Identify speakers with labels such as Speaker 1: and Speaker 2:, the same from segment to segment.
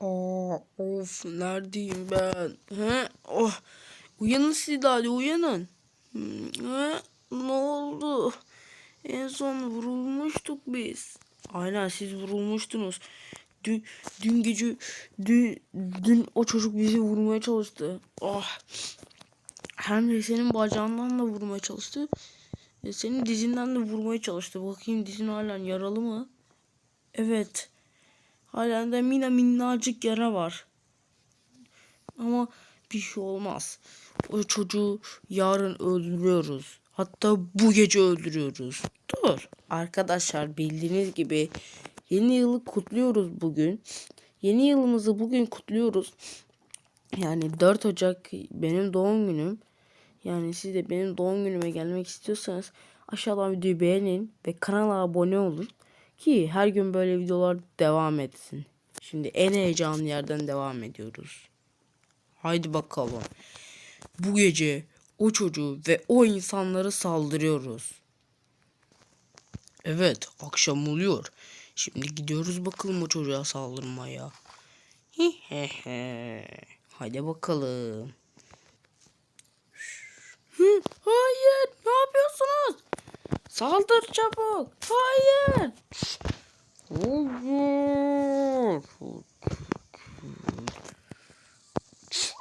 Speaker 1: Aa, of neredeyim ben? He? Oh. Uyanın siz uyanın. Hmm, He? Ne oldu? En son vurulmuştuk biz. Aynen siz vurulmuştunuz. Dün, dün gece dün, dün o çocuk bizi vurmaya çalıştı. Ah. Hem de senin bacağından da vurmaya çalıştı. E, Senin dizinden de vurmaya çalıştı. Bakayım dizin halen yaralı mı? Evet. Halen de yine minnacık yara var. Ama bir şey olmaz. O çocuğu yarın öldürüyoruz. Hatta bu gece öldürüyoruz. Dur. Arkadaşlar bildiğiniz gibi yeni yılı kutluyoruz bugün. Yeni yılımızı bugün kutluyoruz. Yani 4 Ocak benim doğum günüm. Yani siz de benim doğum günüme gelmek istiyorsanız aşağıdan videoyu beğenin ve kanala abone olun. Ki her gün böyle videolar devam etsin. Şimdi en heyecanlı yerden devam ediyoruz. Haydi bakalım. Bu gece o çocuğu ve o insanları saldırıyoruz. Evet, akşam oluyor. Şimdi gidiyoruz bakalım o çocuğa saldırmaya. Haydi bakalım. Hayır, ne yapıyorsunuz? Saldır çabuk. Hayır.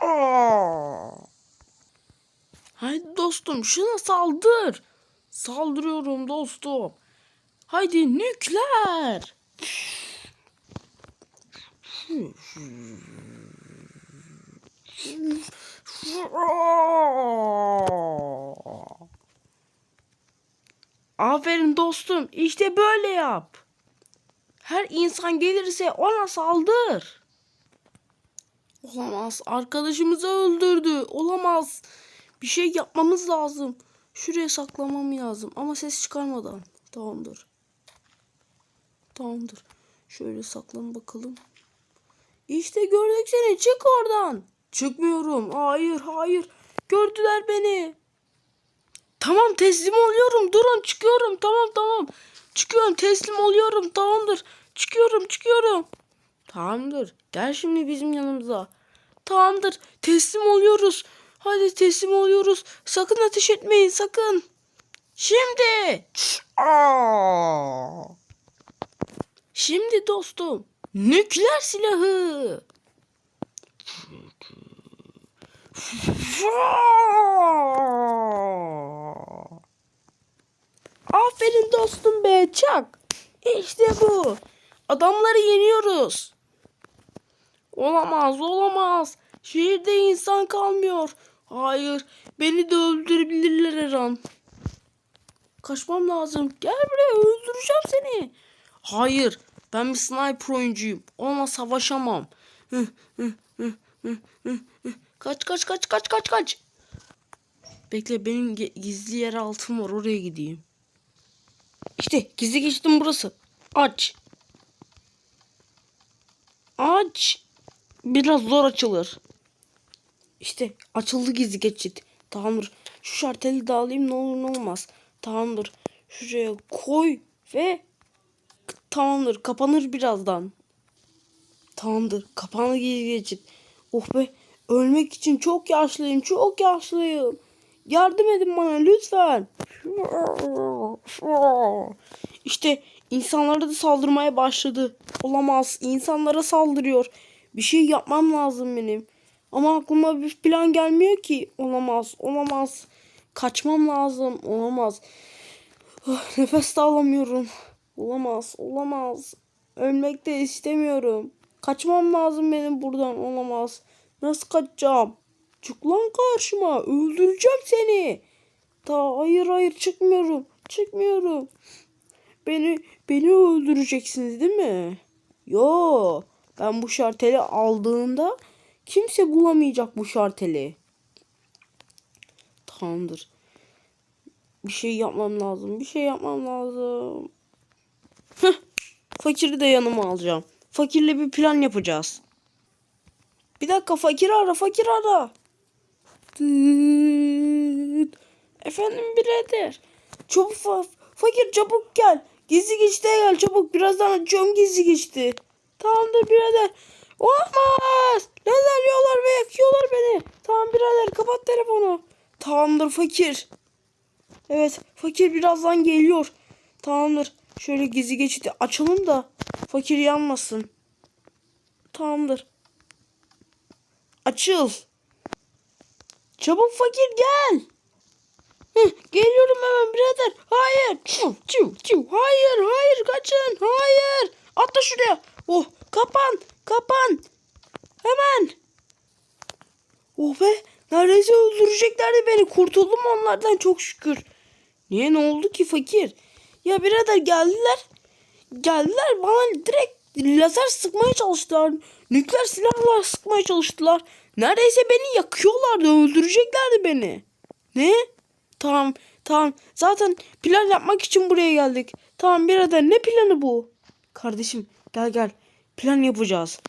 Speaker 1: Aa! Haydi dostum şuna saldır. Saldırıyorum dostum. Haydi nükleer. Aferin dostum. İşte böyle yap. Her insan gelirse ona saldır. Olamaz. Arkadaşımızı öldürdü. Olamaz. Bir şey yapmamız lazım. Şuraya saklamam lazım. Ama ses çıkarmadan. Tamamdır. Tamamdır. Şöyle saklan bakalım. İşte gördük seni. Çık oradan. Çıkmıyorum. Hayır hayır. Gördüler beni. Tamam teslim oluyorum. Durun çıkıyorum. Tamam tamam. Çıkıyorum teslim oluyorum. Tamamdır. Çıkıyorum çıkıyorum. Tamamdır. Gel şimdi bizim yanımıza. Tamamdır. Teslim oluyoruz. Hadi teslim oluyoruz. Sakın ateş etmeyin sakın. Şimdi. Şimdi dostum. Nükleer silahı. Aferin dostum be çak. İşte bu. Adamları yeniyoruz. Olamaz olamaz. Şehirde insan kalmıyor. Hayır beni de öldürebilirler her an. Kaçmam lazım. Gel buraya öldüreceğim seni. Hayır ben bir sniper oyuncuyum. Onunla savaşamam. Kaç kaç kaç kaç kaç kaç. Bekle benim gizli yer altım var oraya gideyim. İşte gizli geçtim burası. Aç. Aç. Biraz zor açılır. İşte açıldı gizli geçit. Tamamdır. Şu şarteli de alayım ne olur ne olmaz. Tamamdır. Şuraya koy ve tamamdır. Kapanır birazdan. Tamamdır. Kapandı gizli geçit. Oh be. Ölmek için çok yaşlıyım. Çok yaşlıyım. Yardım edin bana lütfen. İşte insanlara da saldırmaya başladı. Olamaz. İnsanlara saldırıyor. Bir şey yapmam lazım benim. Ama aklıma bir plan gelmiyor ki. Olamaz. Olamaz. Kaçmam lazım. Olamaz. Ah, Nefes de alamıyorum. Olamaz. Olamaz. Ölmek de istemiyorum. Kaçmam lazım benim buradan. Olamaz. Nasıl kaçacağım? Çık lan karşıma. Öldüreceğim seni. Ta hayır hayır çıkmıyorum. Çıkmıyorum. Beni beni öldüreceksiniz değil mi? Yo. Ben bu şarteli aldığımda kimse bulamayacak bu şarteli. Tamamdır. Bir şey yapmam lazım. Bir şey yapmam lazım. Heh. Fakiri de yanıma alacağım. Fakirle bir plan yapacağız. Bir dakika fakir ara fakir ara. Tıt. Efendim birader. Çabuk fa- fakir çabuk gel. Gizli geçte gel çabuk. Birazdan açıyorum gizli geçti. Tamamdır birader. Olmaz. Lazer ve yakıyorlar beni. Tamam birader kapat telefonu. Tamamdır fakir. Evet fakir birazdan geliyor. Tamamdır. Şöyle gizli geçidi açalım da fakir yanmasın. Tamamdır. Açıl. Çabuk fakir gel. Geliyorum hemen birader. Hayır. Çiu, çiu, çiu. Hayır, hayır kaçın. Hayır. Atla şuraya. Oh, kapan, kapan. Hemen. Oh be, neredeyse öldüreceklerdi beni. Kurtuldum onlardan çok şükür. Niye ne oldu ki fakir? Ya birader geldiler. Geldiler bana direkt lazer sıkmaya çalıştılar. Nükleer silahlar sıkmaya çalıştılar. Neredeyse beni yakıyorlardı. Öldüreceklerdi beni. Ne? Tamam tamam. Zaten plan yapmak için buraya geldik. Tamam birader ne planı bu? Kardeşim gel gel. Plan yapacağız.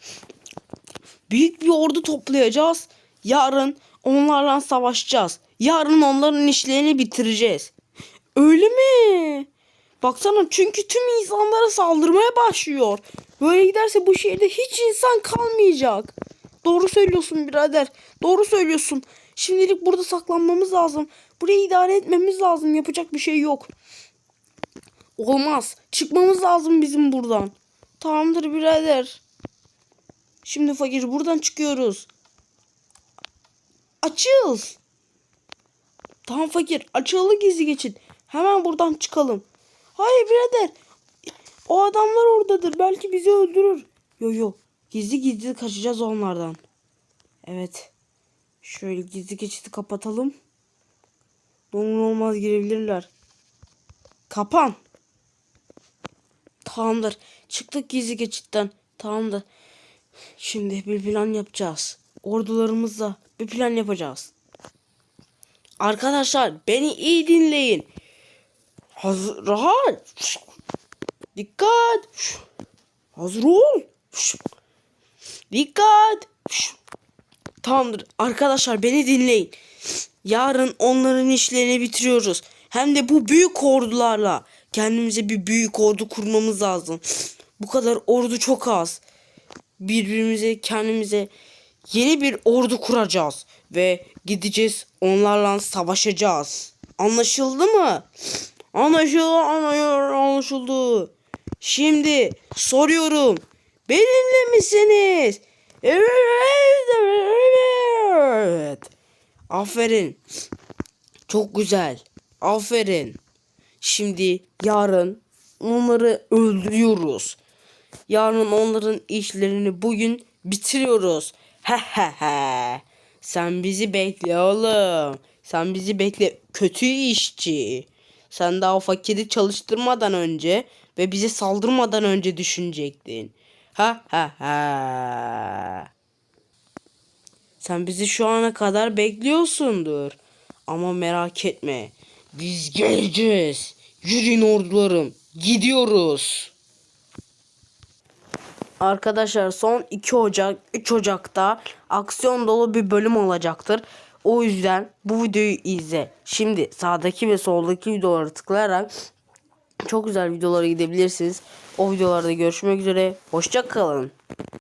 Speaker 1: Büyük bir ordu toplayacağız. Yarın onlarla savaşacağız. Yarın onların işlerini bitireceğiz. Öyle mi? Baksana çünkü tüm insanlara saldırmaya başlıyor. Böyle giderse bu şehirde hiç insan kalmayacak. Doğru söylüyorsun birader. Doğru söylüyorsun. Şimdilik burada saklanmamız lazım. Burayı idare etmemiz lazım. Yapacak bir şey yok. Olmaz. Çıkmamız lazım bizim buradan. Tamamdır birader. Şimdi fakir buradan çıkıyoruz. Açıl. Tamam fakir açıldı gizli geçit. Hemen buradan çıkalım. Hayır birader. O adamlar oradadır. Belki bizi öldürür. Yo yo. Gizli gizli kaçacağız onlardan. Evet. Şöyle gizli geçiti kapatalım. Ne olmaz girebilirler. Kapan. Tamamdır. Çıktık gizli geçitten. Tamamdır. Şimdi bir plan yapacağız. Ordularımızla bir plan yapacağız. Arkadaşlar beni iyi dinleyin. Hazır rahat. Dikkat. Hazır ol. Dikkat. Tamamdır. Arkadaşlar beni dinleyin. Yarın onların işlerini bitiriyoruz. Hem de bu büyük ordularla. Kendimize bir büyük ordu kurmamız lazım. Bu kadar ordu çok az. Birbirimize kendimize yeni bir ordu kuracağız. Ve gideceğiz onlarla savaşacağız. Anlaşıldı mı? Anlaşıldı, anlaşıldı. Şimdi soruyorum. Benimle misiniz? Evet, evet. Aferin. Çok güzel. Aferin. Şimdi yarın onları öldürüyoruz. Yarın onların işlerini bugün bitiriyoruz. He he he. Sen bizi bekle oğlum. Sen bizi bekle kötü işçi. Sen daha fakiri çalıştırmadan önce ve bize saldırmadan önce düşünecektin. Ha ha ha. Sen bizi şu ana kadar bekliyorsundur. Ama merak etme. Biz geleceğiz. Yürüyün ordularım. Gidiyoruz. Arkadaşlar son 2 Ocak 3 Ocak'ta aksiyon dolu bir bölüm olacaktır. O yüzden bu videoyu izle. Şimdi sağdaki ve soldaki videoları tıklayarak çok güzel videolara gidebilirsiniz. O videolarda görüşmek üzere. Hoşça kalın.